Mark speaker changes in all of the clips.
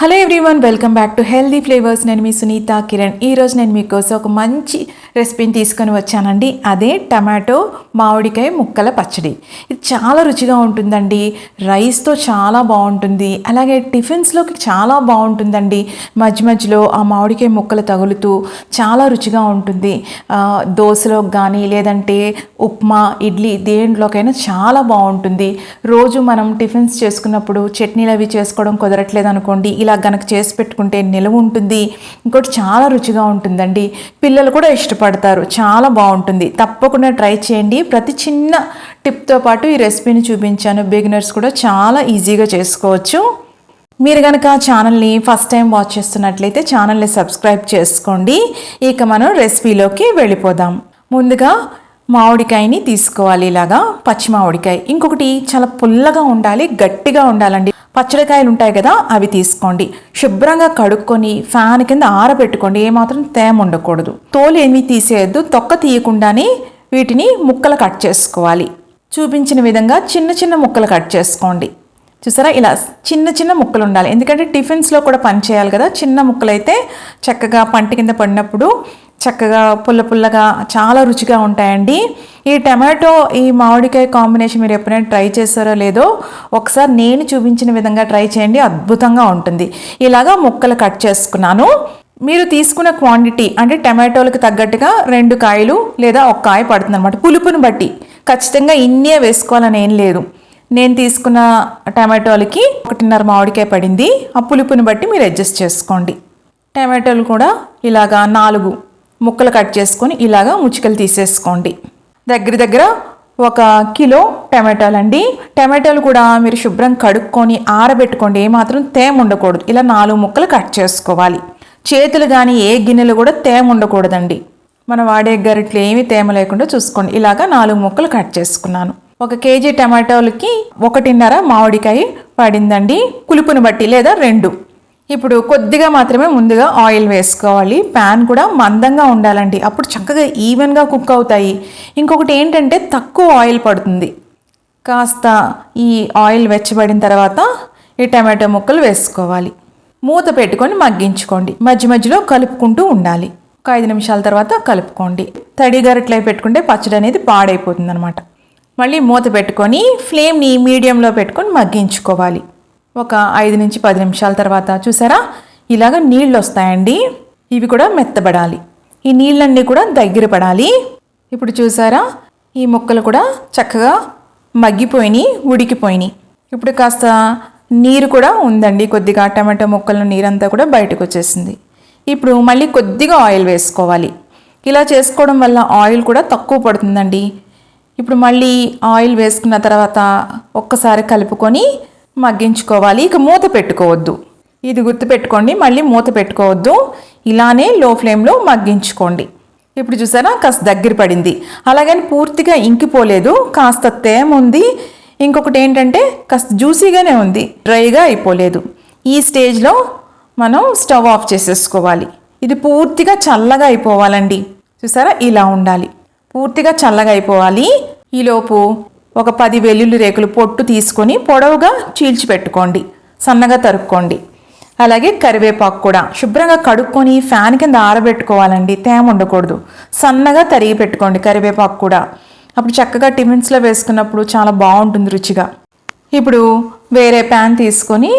Speaker 1: Hello everyone welcome back to healthy flavours నేను మీ సునీత కిరణ్. ఈరోజు నేను మీకోసం ఒక మంచి రెసిపీని తీసుకొని వచ్చానండి. అదే టమాటో మామిడికాయ ముక్కల పచ్చడి. ఇది చాలా రుచిగా ఉంటుందండి. రైస్తో చాలా బాగుంటుంది. అలాగే టిఫిన్స్లోకి చాలా బాగుంటుందండి. మధ్య మధ్యలో ఆ మామిడికాయ ముక్కలు తగులుతూ చాలా రుచిగా ఉంటుంది. దోశలోకి కానీ లేదంటే ఉప్మా ఇడ్లీ దేంట్లోకైనా చాలా బాగుంటుంది. రోజు మనం టిఫిన్స్ చేసుకున్నప్పుడు చట్నీలు అవి చేసుకోవడం కుదరట్లేదు అనుకోండి ఇలా గనక చేసి పెట్టుకుంటే నిలవ ఉంటుంది. ఇంకోటి చాలా రుచిగా ఉంటుందండి. పిల్లలు కూడా ఇష్టపడతారు. చాలా బాగుంటుంది. తప్పకుండా ట్రై చేయండి. ప్రతి చిన్న టిప్తో పాటు ఈ రెసిపీని చూపించాను. బిగినర్స్ కూడా చాలా ఈజీగా చేసుకోవచ్చు. మీరు కనుక ఛానల్ని ఫస్ట్ టైం వాచ్ చేస్తున్నట్లయితే ఛానల్ని సబ్స్క్రైబ్ చేసుకోండి. ఇక మనం రెసిపీలోకి వెళ్ళిపోదాం. ముందుగా మామిడికాయని తీసుకోవాలి ఇలాగా. పచ్చి మామిడికాయ. ఇంకొకటి చాలా పుల్లగా ఉండాలి గట్టిగా ఉండాలండి. పచ్చడికాయలు ఉంటాయి కదా అవి తీసుకోండి. శుభ్రంగా కడుక్కొని ఫ్యాన్ కింద ఆరబెట్టుకోండి. ఏమాత్రం తేమ ఉండకూడదు. తోలు ఏమీ తీసేయద్దు. తొక్క తీయకుండానే వీటిని ముక్కలు కట్ చేసుకోవాలి. చూపించిన విధంగా చిన్న చిన్న ముక్కలు కట్ చేసుకోండి. చూసారా? ఇలా చిన్న చిన్న ముక్కలు ఉండాలి. ఎందుకంటే టిఫిన్స్లో కూడా పని చేయాలి కదా. చిన్న ముక్కలు అయితే చక్కగా పంట కింద పడినప్పుడు చక్కగా పుల్ల పుల్లగా చాలా రుచిగా ఉంటాయండి. ఈ టమాటో ఈ మామిడికాయ కాంబినేషన్ మీరు ఎప్పుడైనా ట్రై చేస్తారో లేదో ఒకసారి నేను చూపించిన విధంగా ట్రై చేయండి. అద్భుతంగా ఉంటుంది. ఇలాగా ముక్కలు కట్ చేసుకున్నాను. మీరు తీసుకున్న క్వాంటిటీ అంటే టమాటోలకు తగ్గట్టుగా రెండు కాయలు లేదా ఒక కాయ పడుతుంది అనమాట పులుపుని బట్టి. ఖచ్చితంగా ఇన్నే వేసుకోవాలని ఏం లేదు. నేను తీసుకున్న టమాటోలకి ఒకటిన్నర మామిడికాయ పడింది. ఆ పులుపుని బట్టి మీరు అడ్జస్ట్ చేసుకోండి. టమాటోలు కూడా ఇలాగా నాలుగు ముక్కలు కట్ చేసుకొని ఇలాగా ముచ్చికలు తీసేసుకోండి. దగ్గర దగ్గర ఒక కిలో టమాటాలు అండి టమాటాలు కూడా మీరు శుభ్రం కడుక్కొని ఆరబెట్టుకోండి. ఏమాత్రం తేమ ఉండకూడదు. ఇలా నాలుగు ముక్కలు కట్ చేసుకోవాలి. చేతులు కానీ ఏ గిన్నెలు కూడా తేమ ఉండకూడదండి. మనం వాడే గరిట్లు ఏమీ తేమ లేకుండా చూసుకోండి. ఇలాగా నాలుగు ముక్కలు కట్ చేసుకున్నాను. ఒక కేజీ టమాటాలకి ఒకటిన్నర మామిడికాయ పడిందండి. కులుపుని బట్టి లేదా రెండు. ఇప్పుడు కొద్దిగా మాత్రమే ముందుగా ఆయిల్ వేసుకోవాలి. ప్యాన్ కూడా మందంగా ఉండాలండి. అప్పుడు చక్కగా ఈవెన్గా కుక్ అవుతాయి. ఇంకొకటి ఏంటంటే తక్కువ ఆయిల్ పడుతుంది. కాస్త ఈ ఆయిల్ వెచ్చబడిన తర్వాత ఈ టమాటో ముక్కలు వేసుకోవాలి. మూత పెట్టుకొని మగ్గించుకోండి. మధ్య మధ్యలో కలుపుకుంటూ ఉండాలి. ఒక ఐదు నిమిషాల తర్వాత కలుపుకోండి. తడి గరిట్లో పెట్టుకుంటే పచ్చడి అనేది పాడైపోతుంది అనమాట మళ్ళీ మూత పెట్టుకొని ఫ్లేమ్ని మీడియంలో పెట్టుకొని మగ్గించుకోవాలి. ఒక ఐదు నుంచి పది నిమిషాల తర్వాత చూసారా? ఇలాగ నీళ్ళు వస్తాయండి ఇవి కూడా మెత్తబడాలి. ఈ నీళ్ళన్నీ కూడా దగ్గర పడాలి. ఇప్పుడు చూసారా? ఈ ముక్కలు కూడా చక్కగా మగ్గిపోయినాయి ఉడికిపోయినాయి. ఇప్పుడు కాస్త నీరు కూడా ఉందండి. కొద్దిగా టమాటో ముక్కల నీరంతా కూడా బయటకు వచ్చేసింది ఇప్పుడు మళ్ళీ కొద్దిగా ఆయిల్ వేసుకోవాలి. ఇలా చేసుకోవడం వల్ల ఆయిల్ కూడా తక్కువ పడుతుందండి. ఇప్పుడు మళ్ళీ ఆయిల్ వేసుకున్న తర్వాత ఒక్కసారి కలుపుకొని మగ్గించుకోవాలి. ఇక మూత పెట్టుకోవద్దు. ఇది గుర్తుపెట్టుకోండి మళ్ళీ మూత పెట్టుకోవద్దు. ఇలానే లో ఫ్లేమ్లో మగ్గించుకోండి. ఇప్పుడు చూసారా? కాస్త దగ్గర పడింది. అలాగని పూర్తిగా ఇంకిపోలేదు. కాస్త తేమ ఉంది. ఇంకొకటి ఏంటంటే కాస్త జ్యూసీగానే ఉంది. డ్రైగా అయిపోలేదు. ఈ స్టేజ్లో మనం స్టవ్ ఆఫ్ చేసేసుకోవాలి. ఇది పూర్తిగా చల్లగా అయిపోవాలండి. చూసారా? ఇలా ఉండాలి. పూర్తిగా చల్లగా అయిపోవాలి. ఈలోపు ఒక పది వెల్లుల్లి రేకులు పొట్టు తీసుకొని పొడవుగా చీల్చి పెట్టుకోండి సన్నగా తరుక్కోండి. అలాగే కరివేపాకు కూడా శుభ్రంగా కడుక్కొని ఫ్యాన్ కింద ఆరబెట్టుకోవాలండి. తేమ ఉండకూడదు. సన్నగా తరిగి పెట్టుకోండి కరివేపాకు కూడా. అప్పుడు చక్కగా టిఫిన్స్లో వేసుకున్నప్పుడు చాలా బాగుంటుంది రుచిగా. ఇప్పుడు వేరే ప్యాన్ తీసుకొని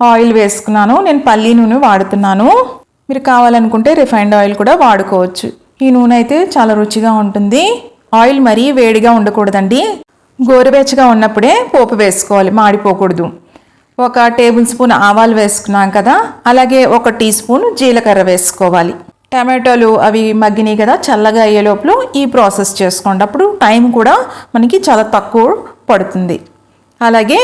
Speaker 1: ఆయిల్ వేసుకున్నాను. నేను పల్లి నూనె వాడుతున్నాను. మీరు కావాలనుకుంటే రిఫైండ్ ఆయిల్ కూడా వాడుకోవచ్చు. ఈ నూనె అయితే చాలా రుచిగా ఉంటుంది. ఆయిల్ మరీ వేడిగా ఉండకూడదండి. గోరువెచ్చగా ఉన్నప్పుడే పోపు వేసుకోవాలి మాడిపోకూడదు. ఒక టేబుల్ స్పూన్ ఆవాలు వేసుకున్నాం కదా అలాగే ఒక టీ స్పూన్ జీలకర్ర వేసుకోవాలి. టమాటోలు అవి మగ్గినాయి కదా చల్లగా అయ్యే లోపల ఈ ప్రాసెస్ చేసుకోండి. అప్పుడు టైం కూడా మనకి చాలా తక్కువ పడుతుంది. అలాగే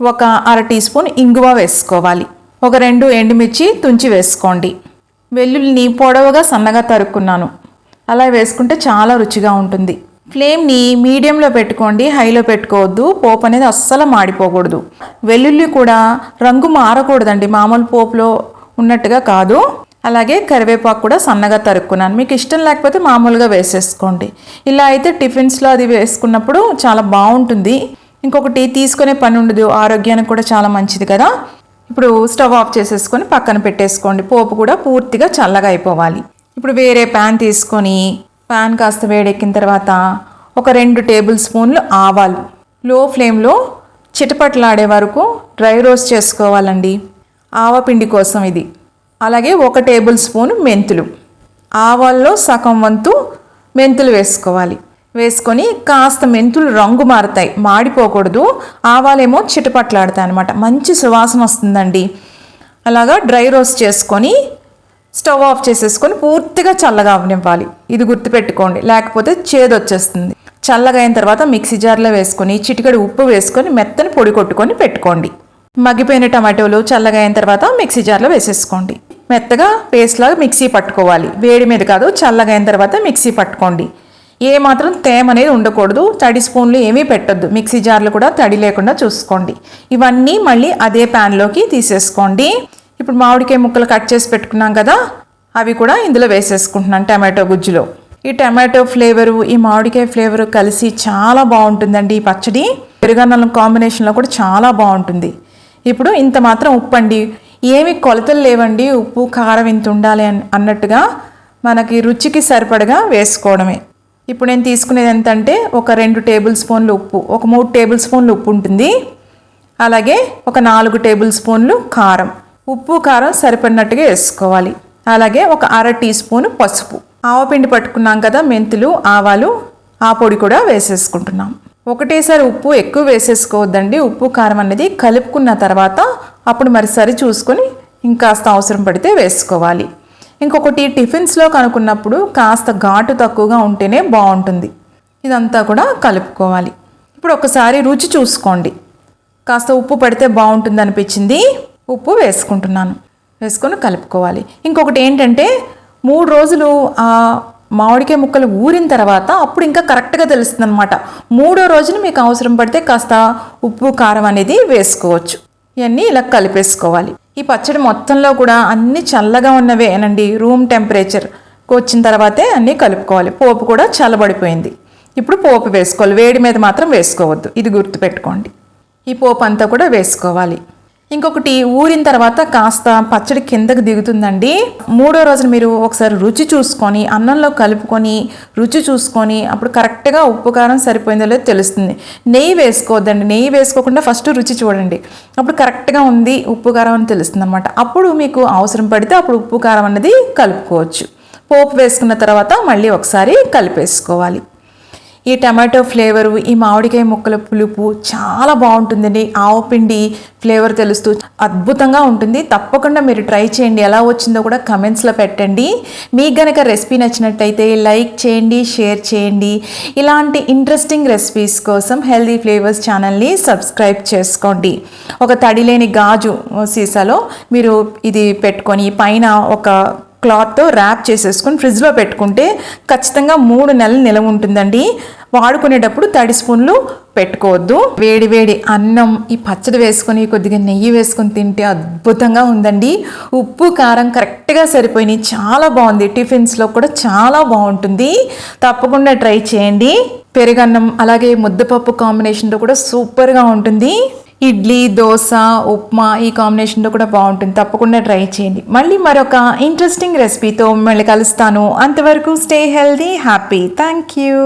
Speaker 1: ఒక అర టీ స్పూన్ ఇంగువ వేసుకోవాలి. ఒక రెండు ఎండుమిర్చి తుంచి వేసుకోండి. వెల్లుల్లిని పొడవుగా సన్నగా తరుక్కున్నాను. అలా వేసుకుంటే చాలా రుచిగా ఉంటుంది. ఫ్లేమ్ని మీడియంలో పెట్టుకోండి హైలో పెట్టుకోవద్దు. పోపు అనేది అస్సలు మాడిపోకూడదు. వెల్లుల్లి కూడా రంగు మారకూడదండి. మామూలు పోపులో ఉన్నట్టుగా కాదు. అలాగే కరివేపాకు కూడా సన్నగా తరుక్కున్నాను. మీకు ఇష్టం లేకపోతే మామూలుగా వేసేసుకోండి. ఇలా అయితే టిఫిన్స్లో అది వేసుకున్నప్పుడు చాలా బాగుంటుంది. ఇంకొకటి తీసుకునే పని ఉండదు. ఆరోగ్యానికి కూడా చాలా మంచిది కదా. ఇప్పుడు స్టవ్ ఆఫ్ చేసేసుకొని పక్కన పెట్టేసుకోండి. పోపు కూడా పూర్తిగా చల్లగా అయిపోవాలి. ఇప్పుడు వేరే ప్యాన్ తీసుకొని పాన్ కాస్త వేడెక్కిన తర్వాత ఒక రెండు టేబుల్ స్పూన్లు ఆవాలు. లో ఫ్లేమ్లో చిటపట్లాడే వరకు డ్రై రోస్ట్ చేసుకోవాలండి. ఆవపిండి కోసం ఇది. అలాగే ఒక టేబుల్ స్పూన్ మెంతులు. ఆవాల్లో సగం వంతు మెంతులు వేసుకోవాలి. వేసుకొని కాస్త మెంతులు రంగు మారుతాయి. మాడిపోకూడదు. ఆవాలేమో చిటపట్లాడతాయి అనమాట మంచి సువాసన వస్తుందండి. అలాగా డ్రై రోస్ట్ చేసుకొని స్టవ్ ఆఫ్ చేసేసుకొని పూర్తిగా చల్లగా అవనివ్వాలి. ఇది గుర్తుపెట్టుకోండి. లేకపోతే చేదు వచ్చేస్తుంది చల్లగా అయిన తర్వాత మిక్సీ జార్లో వేసుకొని చిటికడి ఉప్పు వేసుకొని మెత్తని పొడి కొట్టుకొని పెట్టుకోండి. మగ్గిపోయిన టమాటోలు చల్లగా అయిన తర్వాత మిక్సీ జార్లో వేసేసుకోండి. మెత్తగా పేస్ట్ లాగా మిక్సీ పట్టుకోవాలి. వేడి మీద కాదు చల్లగా అయిన తర్వాత మిక్సీ పట్టుకోండి. ఏ మాత్రం తేమ అనేది ఉండకూడదు. తడి స్పూన్లు ఏమీ పెట్టొద్దు. మిక్సీ జార్లు కూడా తడి లేకుండా చూసుకోండి. ఇవన్నీ మళ్ళీ అదే ప్యాన్లోకి తీసేసుకోండి. ఇప్పుడు మామిడికాయ ముక్కలు కట్ చేసి పెట్టుకున్నాం కదా అవి కూడా ఇందులో వేసేసుకుంటున్నాను టమాటో గుజ్జులో. ఈ టమాటో ఫ్లేవరు ఈ మామిడికాయ ఫ్లేవరు కలిసి చాలా బాగుంటుందండి ఈ పచ్చడి. పెరుగన్నం కాంబినేషన్లో కూడా చాలా బాగుంటుంది. ఇప్పుడు ఇంత మాత్రం ఉప్పు అండి ఏమి కొలతలు లేవండి. ఉప్పు కారం ఇంత ఉండాలి అని అన్నట్టుగా మనకి రుచికి సరిపడగా వేసుకోవడమే. ఇప్పుడు నేను తీసుకునేది ఎంత అంటే ఒక రెండు టేబుల్ స్పూన్లు ఉప్పు ఒక మూడు టేబుల్ స్పూన్లు ఉప్పు ఉంటుంది. అలాగే ఒక నాలుగు టేబుల్ స్పూన్లు కారం. ఉప్పు కారం సరిపడినట్టుగా వేసుకోవాలి. అలాగే ఒక అర టీ స్పూన్ పసుపు. ఆవపిండి పట్టుకున్నాం కదా మెంతులు ఆవాలు ఆ పొడి కూడా వేసేసుకుంటున్నాం. ఒకటేసారి ఉప్పు ఎక్కువ వేసేసుకోవద్దండి. ఉప్పు కారం అనేది కలుపుకున్న తర్వాత అప్పుడు మరి సరి చూసుకొని ఇంకాస్త అవసరం పడితే వేసుకోవాలి. ఇంకొకటి టిఫిన్స్లో కనుక్కున్నప్పుడు కాస్త ఘాటు తక్కువగా ఉంటేనే బాగుంటుంది. ఇదంతా కూడా కలుపుకోవాలి. ఇప్పుడు ఒకసారి రుచి చూసుకోండి. కాస్త ఉప్పు పడితే బాగుంటుంది అనిపించింది ఉప్పు వేసుకుంటున్నాను. వేసుకొని కలుపుకోవాలి. ఇంకొకటి ఏంటంటే మూడు రోజులు ఆ మామిడికాయ ముక్కలు ఊరిన తర్వాత అప్పుడు ఇంకా కరెక్ట్గా తెలుస్తుంది అనమాట మూడో రోజున మీకు అవసరం పడితే కాస్త ఉప్పు కారం అనేది వేసుకోవచ్చు. ఇవన్నీ ఇలా కలిపేసుకోవాలి. ఈ పచ్చడి మొత్తంలో కూడా అన్ని చల్లగా ఉన్నవేనండి రూమ్ టెంపరేచర్ వచ్చిన తర్వాతే అన్నీ కలుపుకోవాలి. పోపు కూడా చల్లబడిపోయింది. ఇప్పుడు పోపు వేసుకోవాలి. వేడి మీద మాత్రం వేసుకోవద్దు. ఇది గుర్తుపెట్టుకోండి. ఈ పోపు అంతా కూడా వేసుకోవాలి. ఇంకొకటి ఊరిన తర్వాత కాస్త పచ్చడి కిందకి దిగుతుందండి. మూడో రోజున మీరు ఒకసారి రుచి చూసుకొని అన్నంలో కలుపుకొని రుచి చూసుకొని అప్పుడు కరెక్ట్గా ఉప్పు కారం సరిపోయిందో లేదో తెలుస్తుంది. నెయ్యి వేసుకోవద్దండి. నెయ్యి వేసుకోకుండా ఫస్ట్ రుచి చూడండి. అప్పుడు కరెక్ట్గా ఉంది ఉప్పు కారం అని తెలుస్తుంది అనమాట అప్పుడు మీకు అవసరం పడితే అప్పుడు ఉప్పు కారం అనేది కలుపుకోవచ్చు. పోపు వేసుకున్న తర్వాత మళ్ళీ ఒకసారి కలిపేసుకోవాలి. ఈ టమాటో ఫ్లేవరు ఈ మామిడికాయ ముక్కల పులుపు చాలా బాగుంటుందండి. ఆవు పిండి ఫ్లేవర్ తెలుస్తూ అద్భుతంగా ఉంటుంది. తప్పకుండా మీరు ట్రై చేయండి. ఎలా వచ్చిందో కూడా కమెంట్స్లో పెట్టండి. మీకు గనక రెసిపీ నచ్చినట్టయితే లైక్ చేయండి షేర్ చేయండి. ఇలాంటి ఇంట్రెస్టింగ్ రెసిపీస్ కోసం హెల్దీ ఫ్లేవర్స్ ఛానల్ని సబ్స్క్రైబ్ చేసుకోండి. ఒక తడిలేని గాజు సీసాలో మీరు ఇది పెట్టుకొని పైన ఒక క్లాత్తో ర్యాప్ చేసేసుకొని ఫ్రిడ్జ్లో పెట్టుకుంటే ఖచ్చితంగా మూడు నెలలు నిలవ ఉంటుందండి. వాడుకునేటప్పుడు తడి స్పూన్లు పెట్టుకోవద్దు. వేడి వేడి అన్నం ఈ పచ్చడి వేసుకొని కొద్దిగా నెయ్యి వేసుకొని తింటే అద్భుతంగా ఉందండి. ఉప్పు కారం కరెక్ట్గా సరిపోయినాయి. చాలా బాగుంది. టిఫిన్స్లో కూడా చాలా బాగుంటుంది. తప్పకుండా ట్రై చేయండి. పెరుగన్నం అలాగే ముద్దపప్పు కాంబినేషన్లో కూడా సూపర్గా ఉంటుంది. ఇడ్లీ దోశ ఉప్మా ఈ కాంబినేషన్లో కూడా బాగుంటుంది. తప్పకుండా ట్రై చేయండి. మళ్ళీ మరొక ఇంట్రెస్టింగ్ రెసిపీతో మళ్ళీ కలుస్తాను. అంతవరకు stay healthy happy thank you